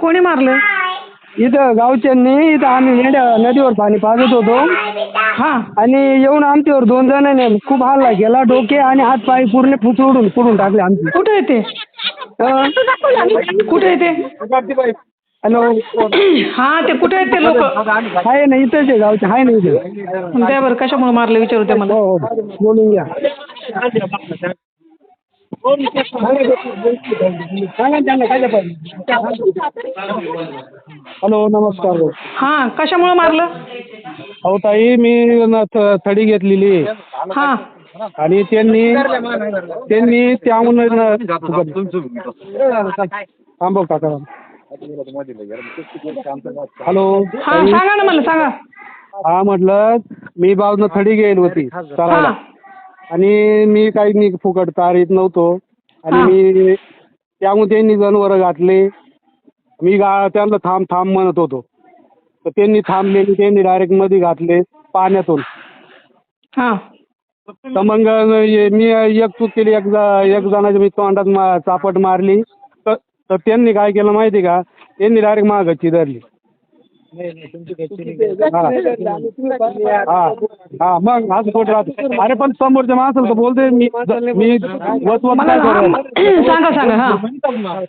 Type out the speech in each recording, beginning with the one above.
कोणी मारलं? इथं गावच्यांनी इथं आम्ही नदीवर पाणी पाजत होतो. हा आणि येऊन आमच्यावर दोन जणांनी खूप हल्ला केला डोके आणि हात पाय पूर्ण फुचडून पुढून टाकले आमचे. कुठे येते कुठे येते हॅलो. हा ते कुठे आहेत ते लोक? आहे ना इथंच आहे गावचे आहे ना इथं. द्या बरं कशामुळे मारलं विचारू ते मला. हो हो. बोलून घ्या. सांगा ना त्यांना काय हॅलो नमस्कार. हा कशामुळे मारलं? अहो ताई मी न थ- थडी घेतलेली. हा. आणि त्यांनी त्यांनी त्याहून थांबव काका. हॅलो हा सांगा ना मला सांगा. हा म्हटलं मी बाजून थडी घेईल होती. हा. चालायला. आणि मी काही मी फुकट तार येत नव्हतो. आणि. मी त्यामुळे त्यांनी जनावरं घातले. मी गा त्यांना थांब थांब म्हणत होतो. तर त्यांनी थांबले मी त्यांनी डायरेक्टमध्ये घातले पाण्यातून. हा. तर मग हे- मी एक चूक केली एक ज- एक जणाच्या मी तोंडात मा चापट मारली. तर तर त्यांनी काय केलं माहिती का? त्यांनी डायरेक्ट मागची धरली हा. हा हा मग असं कुठं राहतं? अरे पण समोरच्या माणसाला तर बोलते मी मी वचवत मला सांगा सांगा हा.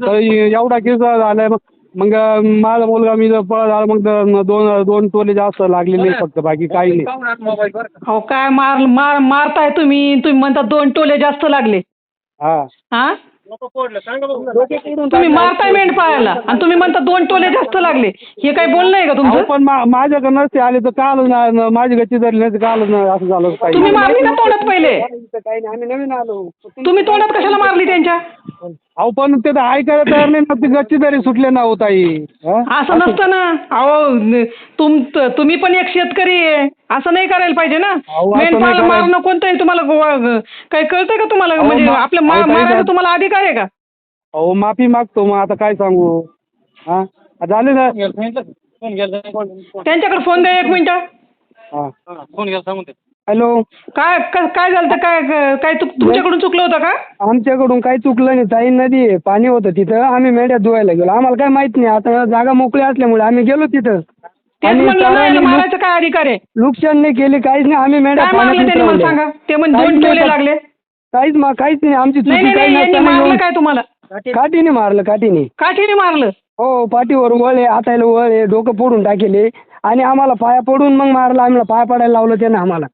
तर एवढा किस्सा झालाय मग मग माझा मुलगा मी जर पळत आला मग तर दोन दोन तोले जास्त लागलेले फक्त बाकी काही नाही. अहो काय मार मार मारताय तुम्ही. तुम्ही म्हणता दोन टोले जास्त लागले. हा. हा? तुम्ही मारताय मेंढपाळाला. आणि तुम्ही म्हणता दोन टोले जास्त लागले. हे काही बोलणं आहे का तुमचं? पण मा- माझ्याकडे नसते आले तर काल ना- न- माझी गच्ची धरली नाही तर काल न- असं झालं तुम्ही मारली ना तोंडात पहिले? काही नाही आम्ही नवीन आलो. तुम्ही तोंडात कशाला मारली त्यांच्या? अहो पण ते तर ऐकायला तयार नाही ना ती गच्ची तरी सुटले ना हो ताई. हा? असं नसतं ना. अहो न- तुम त- तुम्ही पण एक शेतकरी आहे. असं नाही करायला पाहिजे ना. अहो, असं नाही मेंढपाळ करायला- मारणं कोणतं आहे तुम्हाला गो- काही कळतंय का तुम्हाला? अहो, म्हणजे मा- आपलं अहो, मा- ताई, साहेब- तुम्हाला अधिकार आहे का? अहो माफी मागतो मग आता काय सांगू? हा? झाले ना? त्यांच्याकडे फोन द्या एक मिनिट. हा. हॅलो. काय काय झालं होतं? काय काय चुक- तुमच्याकडून चुकलं होतं का? आमच्याकडून काही चुकलं नाही. ताई नदी आहे पाणी होतं तिथं. आम्ही मेंढ्या धुवायला गेलो. आम्हाला काय माहीत नाही. आता जागा मोकळी असल्यामुळे आम्ही गेलो तिथं. तेच आणि म्हणलं ना सरांनी याला मारायचं काय अधिकार आहे? नुकसान नाही केली काहीच नाही. आम्ही मेंढ्या काय त्यांनी? मला. सांगा. ते म्हणजे दोन टोले लागले. काहीच मा काहीच नाही. आमची नाही चुकी नाही काही नाही यांनी नसताना मारलं येऊन- काय तुम्हाला? काठीने मारलं काठीने. काठीने मारलं? हो पाठीवर वळ हाताला वळ डोकं फोडून टाकेले. आणि आम्हाला पाया पडून मग मारलं. आम्हाला पाया पडायला लावलं त्यानं आम्हाला.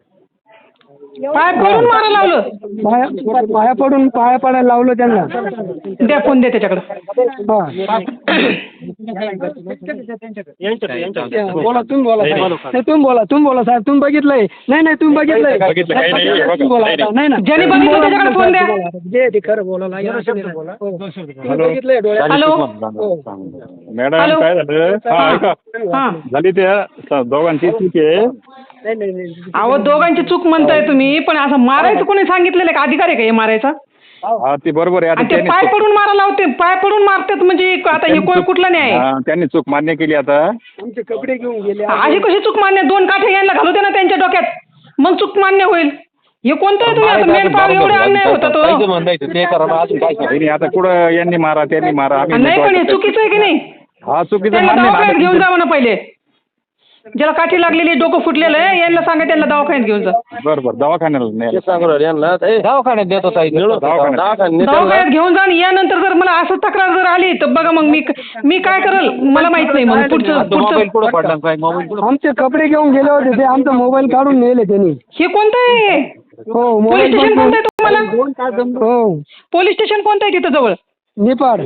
पाय पडून मारायला लावलं. पाया पाया पडून पाया पडायला लावलं त्यांना. द्या फोन द्या त्याच्याकडे. हा. बोला तुम्ही बोला साहेब. नाही तुम्ही बोला तुम्ही बोला साहेब. तुम्ही बघितलंय. नाही नाही तुम्ही बघितलंय. बघितलं, काही नाही, हे बघा. तुम्ही बोला. आता. नाही. ना ज्यांनी तुम्ही बघितलं बोला, त्याच्याकडे फोन द्या. जे ते खरं बोला बोला. हो. तुम्ही बघितलंय डोळ्यात? हॅलो. Madam hello. काय झालं? हा. ऐका हा. झाली त्या स- दोघांची चूक आहे. नाही नाही नाही अहो दोघांची चूक म्हणताय तुम्ही पण असं मारायचं कोणी सांगितलेलं आहे का? अधिकार आहे का हे मारायचा? हा ते बरोबर आहे. आता आणि ते त्यांनी पाय चूक- पडून मारायला लावते. पाय पडून मारतात म्हणजे आता हे कोण कुठला न्याय? आहे? हा, त्यांनी चूक मान्य केली आता. आमचे कपडे घेऊन गेले. अशी कशी चूक मान्य? दोन काठे यांना घालू दे ना त्यांच्या डोक्यात. मग चूक मान्य होईल. हे कोणतं आहे तुम्ही? आता एवढे अन्याय होता तो त्यांनी आता कुठं यांनी मारा त्यांनी मारा? आम्ही नाही पण हे चुकीचं आहे की नाही? हा चुकीचं त्यांना मान्य दवाखान्यात घेऊन ना जा म्हणा पहिले. ज्याला काठी लागलेली डोकं फुटलेलं आहे यांना सांगा त्यांना दवाखान्यात घेऊन जा. बरं बरं दवाखान्याला दवाखान्यात देतो ताई दवाखान्यात. दवाखान्यात घेऊन जा आणि यानंतर जर मला असं तक्रार जर आली तर बघा मग मी मी काय करल? मला माहीत नाही मग पुढचं मोबाईल पुढचं पुढे पडला काय मोबाईल पुढे आमचे कपडे घेऊन गेले होते ते आमचा मोबाईल काढून नेले त्यांनी. हे कोणतं आहे हो? पोलीस मोबाईल स्टेशन कोणतं आहे तुम्हाला? हो. पोलीस स्टेशन कोणतं आहे तिथं जवळ? निपाड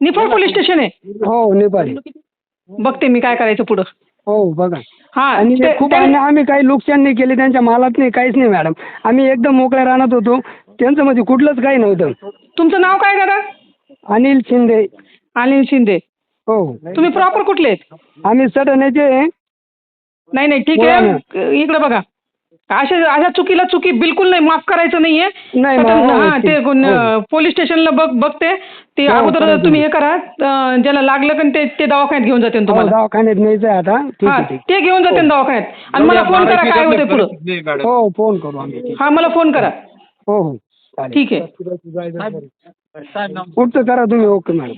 निफाड पोलीस स्टेशन आहे? हो निपाड बघते मी काय करायचं पुढं. हो बघा. हा आणि ते- खूप आणि आम्ही काही नुकसान नाही केले त्यांच्या मालात नाही काहीच नाही मॅडम. आम्ही एकदम मोकळ्या राहत होतो. त्यांचं म्हणजे कुठलंच काही नव्हतं. तुमचं नाव काय दादा? अनिल शिंदे. अनिल शिंदे. हो. तुम्ही प्रॉपर कुठले आहेत? आम्ही सटण्याचे नाही नाही ठीक आहे. इकडे बघा. अशा अशा चुकीला चुकी बिलकुल नाही माफ करायचं नाहीये. नाही, हो, हा ते हो. पोलीस स्टेशनला बघ बघते. ते हो, अगोदर. तुम्ही हे करा. अं, ज्याला लागलं का ते ते दवाखान्यात घेऊन जाते हो, तुम्हाला. दवाखान्यात न्यायचं आहे आता. ठीक हा आहे ठीक. ते घेऊन जाते दवाखान्यात. आणि मला फोन करा काय होते पुढं. हो फोन करू आम्ही हा मला फोन करा. हो हो. ठीक आहे. पुढचं करा तुम्ही ओके मॅडम.